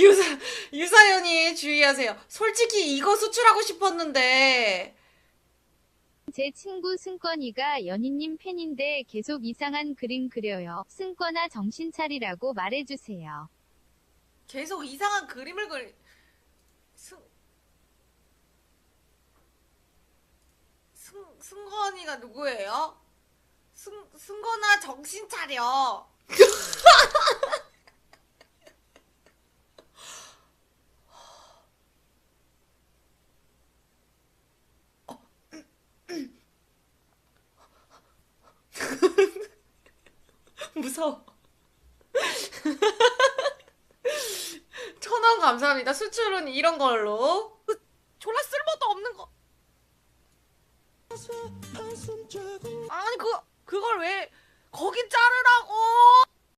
유사 유사연이 주의하세요. 솔직히 이거 수출하고 싶었는데 제 친구 승권이가 연희님 팬인데 계속 이상한 그림 그려요. 승권아 정신 차리라고 말해주세요. 계속 이상한 그림을 그리 승 승, 승건이가 누구예요? 승, 승건아 정신 차려. 무서워. 천원 감사합니다. 수출은 이런 걸로. 졸라 쓸모도 없는 거. 아니 그 그걸 왜 거기 자르라